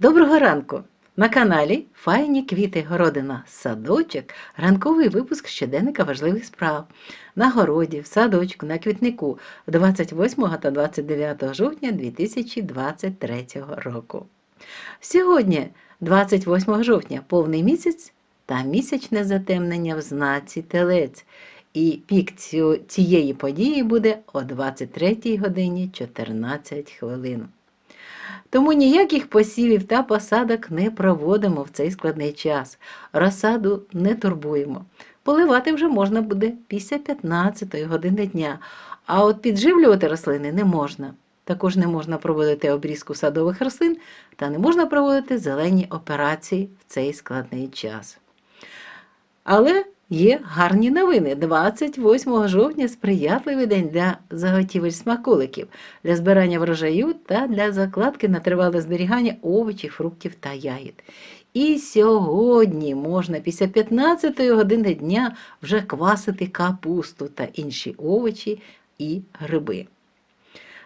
Доброго ранку! На каналі Файні квіти Городина Садочок, ранковий випуск щоденника важливих справ. На городі, в садочку, на квітнику 28 та 29 жовтня 2023 року. Сьогодні, 28 жовтня, повний місяць та місячне затемнення в знаці Телець. І пік цієї події буде о 23 годині 14 хвилин. Тому ніяких посівів та посадок не проводимо в цей складний час. Розсаду не турбуємо. Поливати вже можна буде після 15 години дня, а от підживлювати рослини не можна. Також не можна проводити обрізку садових рослин та не можна проводити зелені операції в цей складний час. Але є гарні новини. 28 жовтня сприятливий день для заготівель смаколиків, для збирання врожаю та для закладки на тривале зберігання овочів, фруктів та ягід. І сьогодні можна після 15 години дня вже квасити капусту та інші овочі і гриби.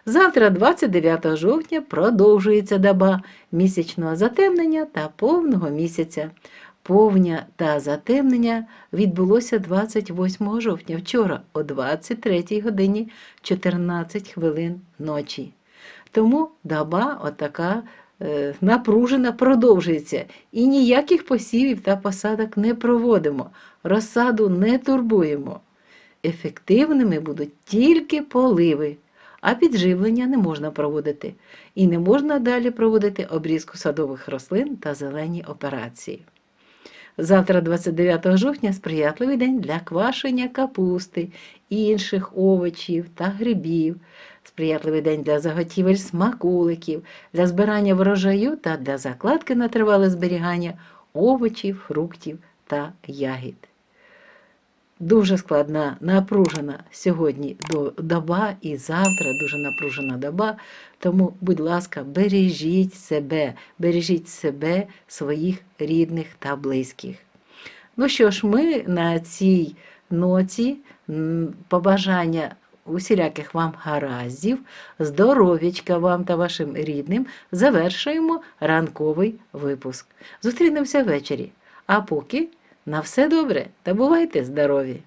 Завтра, 29 жовтня, продовжується доба місячного затемнення та повного місяця. Повня та затемнення відбулося 28 жовтня, вчора о 23 годині 14 хвилин ночі. Тому доба отака е, напружена продовжується. І ніяких посівів та посадок не проводимо, розсаду не турбуємо. Ефективними будуть тільки поливи, а підживлення не можна проводити. І не можна далі проводити обрізку садових рослин та зелені операції. Завтра, 29 жовтня, сприятливий день для квашення капусти, інших овочів та грибів, сприятливий день для заготівель смаколиків, для збирання врожаю та для закладки на тривале зберігання овочів, фруктів та ягід. Дуже складна, напружена сьогодні доба і завтра дуже напружена доба. Тому, будь ласка, бережіть себе, бережіть себе, своїх рідних та близьких. Ну що ж, ми на цій ноті побажання усіляких вам гараздів, здоров'ячка вам та вашим рідним завершуємо ранковий випуск. Зустрінемося ввечері. А поки на все добре та бувайте здорові!